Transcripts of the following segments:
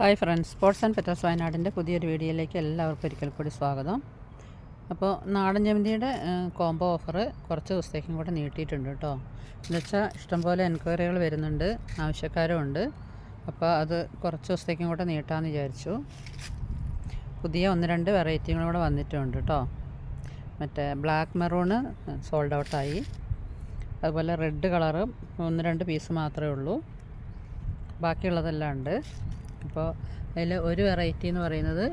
Hi friends sports and petals വയനാടിന്റെ പുതിയൊരു വീഡിയോയിലേക്ക് എല്ലാവർക്കും ഒരിക്കൽ കൂടി സ്വാഗതം. അപ്പോൾ നാടൻ ജമന്തിയുടെ കോംബോ ഓഫർ കുറച്ച് ദിവസത്തേക്കും കൂടെ നീട്ടിയിട്ടുണ്ട് കേട്ടോ. എന്നുവെച്ചാൽ ഇഷ്ടംപോലെ എൻക്വയറികൾ വരുന്നുണ്ട് ആവശ്യക്കാരും ഉണ്ട് അപ്പോൾ അത് കുറച്ച് ദിവസത്തേക്കും കൂടെ നീട്ടാമെന്ന് വിചാരിച്ചു. പുതിയ ഒന്ന് രണ്ട് വെറൈറ്റികളും കൂടെ വന്നിട്ടുണ്ട് കേട്ടോ. മറ്റേ ബ്ലാക്ക് മെറൂണ് സോൾഡ് ഔട്ടായി അതുപോലെ റെഡ് കളറും ഒന്ന് രണ്ട് പീസ് മാത്രമേ ഉള്ളൂ. ബാക്കിയുള്ളതെല്ലാം ഉണ്ട്. അപ്പോൾ അതിൽ ഒരു വെറൈറ്റി എന്ന് പറയുന്നത്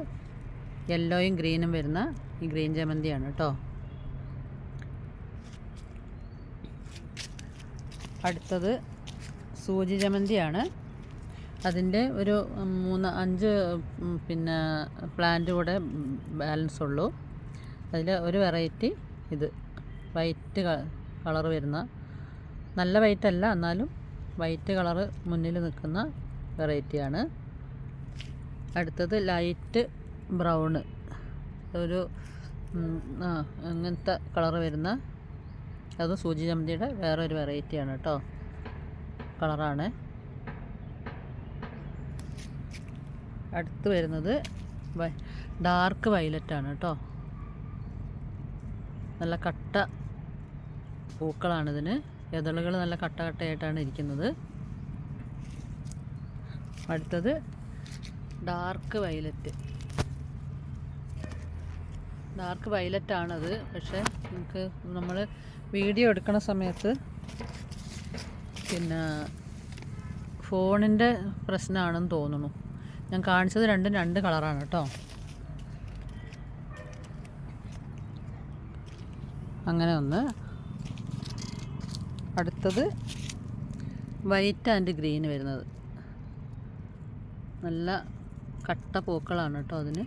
യെല്ലോയും ഗ്രീനും വരുന്ന ഈ ഗ്രീൻ ജമന്തിയാണ് കേട്ടോ. അടുത്തത് സൂചി ജമന്തിയാണ്. അതിന്റെ ഒരു മൂന്ന് അഞ്ച് പിന്നെ പ്ലാന്റ് കൂടെ ബാലൻസ് ഉള്ളൂ. അതിൽ ഒരു വെറൈറ്റി ഇത് വൈറ്റ് കളർ വരുന്ന. നല്ല വൈറ്റ് അല്ല എന്നാലും വൈറ്റ് കളറ് മുന്നിൽ നിൽക്കുന്ന വെറൈറ്റിയാണ് അടുത്തത് ലൈറ്റ് ബ്രൗണ്. ഒരു ആ അങ്ങനത്തെ കളറ് വരുന്ന അത് സൂചി ചമ്മന്തിയുടെ വേറൊരു വെറൈറ്റിയാണ് കേട്ടോ കളറാണ്. അടുത്ത് വരുന്നത് ഡാർക്ക് വയലറ്റാണ് കേട്ടോ നല്ല കട്ട പൂക്കളാണിതിന്. ഇതളുകൾ നല്ല കട്ട കട്ടയായിട്ടാണ് ഇരിക്കുന്നത്. അടുത്തത് ഡാർക്ക് വയലറ്റ് ഡാർക്ക് വയലറ്റ് ആണത്. പക്ഷേ നമുക്ക് നമ്മൾ വീഡിയോ എടുക്കണ സമയത്ത് പിന്നെ ഫോണിന്റെ പ്രശ്നമാണെന്ന് തോന്നുന്നു. ഞാൻ കാണിച്ചത് രണ്ടും രണ്ട് കളറാണ് കേട്ടോ. അങ്ങനെ ഒന്ന്. അടുത്തത് വൈറ്റ് ആൻഡ് ഗ്രീൻ വരുന്നത്. നല്ല കട്ട പൂക്കളാണ് കേട്ടോ അതിന്.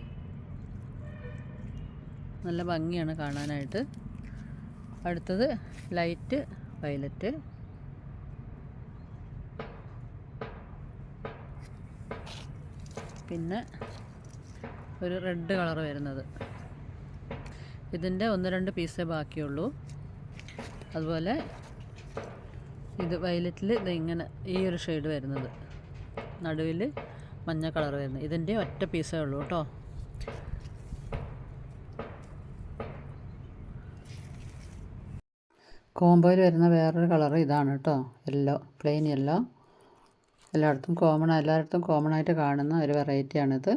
നല്ല ഭംഗിയാണ് കാണാനായിട്ട്. അടുത്തത് ലൈറ്റ് വയലറ്റ്. പിന്നെ ഒരു റെഡ് കളർ വരുന്നത്. ഇതിന്റെ ഒന്ന് രണ്ട് പീസേ ബാക്കിയുള്ളൂ. അതുപോലെ ഇത് വയലറ്റിൽ ഇത് ഇങ്ങനെ ഈ ഒരു ഷെയ്ഡ് വരുന്നത്. നടുവിൽ മഞ്ഞ കളർ വരുന്നത് ഇതിന്റെ ഒറ്റ പീസേ ഉള്ളൂ കേട്ടോ. കോമ്പോയിൽ വരുന്ന വേറൊരു കളർ ഇതാണ് കേട്ടോ. Yellow plain yellow. എല്ലായിടത്തും കോമൺ എല്ലായിടത്തും കോമൺ ആയിട്ട് കാണുന്ന ഒരു വെറൈറ്റിയാണിത്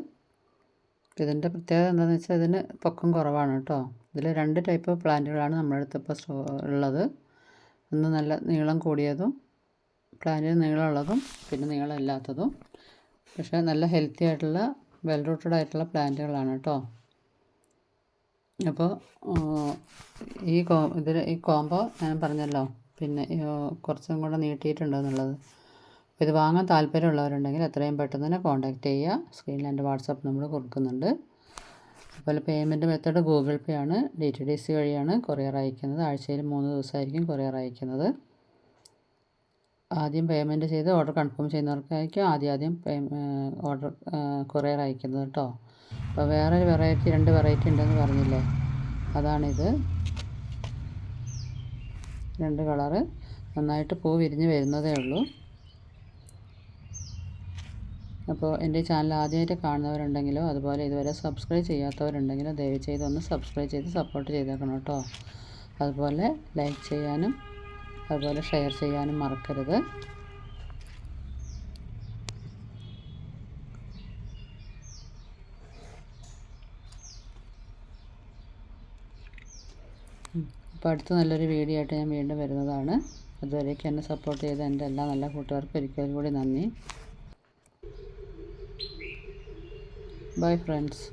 ഇതിന്റെ പ്രത്യേകത എന്താണെന്ന് വെച്ചാൽ ഇതിന് പൊക്കം കുറവാണ് കേട്ടോ. ഇതിൽ രണ്ട് ടൈപ്പ് പ്ലാന്റുകളാണ് നമ്മുടെ അടുത്ത് സ്റ്റോ ഉള്ളത്. ഒന്ന് നല്ല നീളം കൂടിയതും പ്ലാന്റിന് നീളമുള്ളതും പിന്നെ നീളമില്ലാത്തതും പക്ഷേ നല്ല ഹെൽത്തി ആയിട്ടുള്ള വെൽ റൂട്ടഡ് ആയിട്ടുള്ള പ്ലാന്റുകളാണ് കേട്ടോ. അപ്പോൾ ഈ കോ ഇതിൽ ഈ കോംബോ ഞാൻ പറഞ്ഞല്ലോ പിന്നെ കുറച്ചും കൂടെ നീട്ടിയിട്ടുണ്ട് എന്നുള്ളത്. ഇത് വാങ്ങാൻ താല്പര്യമുള്ളവരുണ്ടെങ്കിൽ എത്രയും പെട്ടെന്ന് തന്നെ കോൺടാക്റ്റ് ചെയ്യുക. സ്ക്രീനിൽ എന്റെ വാട്സാപ്പ് നമ്പർ കൊടുക്കുന്നുണ്ട്. അതുപോലെ പേയ്മെന്റ് മെത്തേഡ് ഗൂഗിൾ പേ ആണ്. ഡി ടി ഡി സി വഴിയാണ് കൊറിയർ അയക്കുന്നത്. ആഴ്ചയിൽ മൂന്ന് ദിവസമായിരിക്കും കൊറിയർ അയക്കുന്നത്. ആദ്യം പേയ്മെന്റ് ചെയ്ത് ഓർഡർ കൺഫേം ചെയ്യുന്നവർക്കായിരിക്കും ആദ്യം ആദ്യം പേ ഓർഡർ കൊറിയർ അയക്കുന്നത് കേട്ടോ. അപ്പോൾ ഒരു വെറൈറ്റി രണ്ട് വെറൈറ്റി ഉണ്ടെന്ന് പറഞ്ഞില്ലേ? അതാണിത്. രണ്ട് കളറ് നന്നായിട്ട് പൂ വിരിഞ്ഞ് വരുന്നതേ ഉള്ളൂ. അപ്പോൾ എന്റെ ചാനൽ ആദ്യമായിട്ട് കാണുന്നവരുണ്ടെങ്കിലോ അതുപോലെ ഇതുവരെ സബ്സ്ക്രൈബ് ചെയ്യാത്തവരുണ്ടെങ്കിലോ ദയവ് ചെയ്ത് ഒന്ന് സബ്സ്ക്രൈബ് ചെയ്ത് സപ്പോർട്ട് ചെയ്തേക്കണം കേട്ടോ. അതുപോലെ ലൈക്ക് ചെയ്യാനും അതുപോലെ ഷെയർ ചെയ്യാനും മറക്കരുത്. അപ്പോൾ അടുത്ത നല്ലൊരു വീഡിയോ ആയിട്ട് ഞാൻ വീണ്ടും വരുന്നതാണ്. അതുവരേക്കും എന്നെ സപ്പോർട്ട് ചെയ്ത എന്റെ എല്ലാ നല്ല കൂട്ടുകാർക്കും ഒരിക്കൽ കൂടി നന്ദി. Bye friends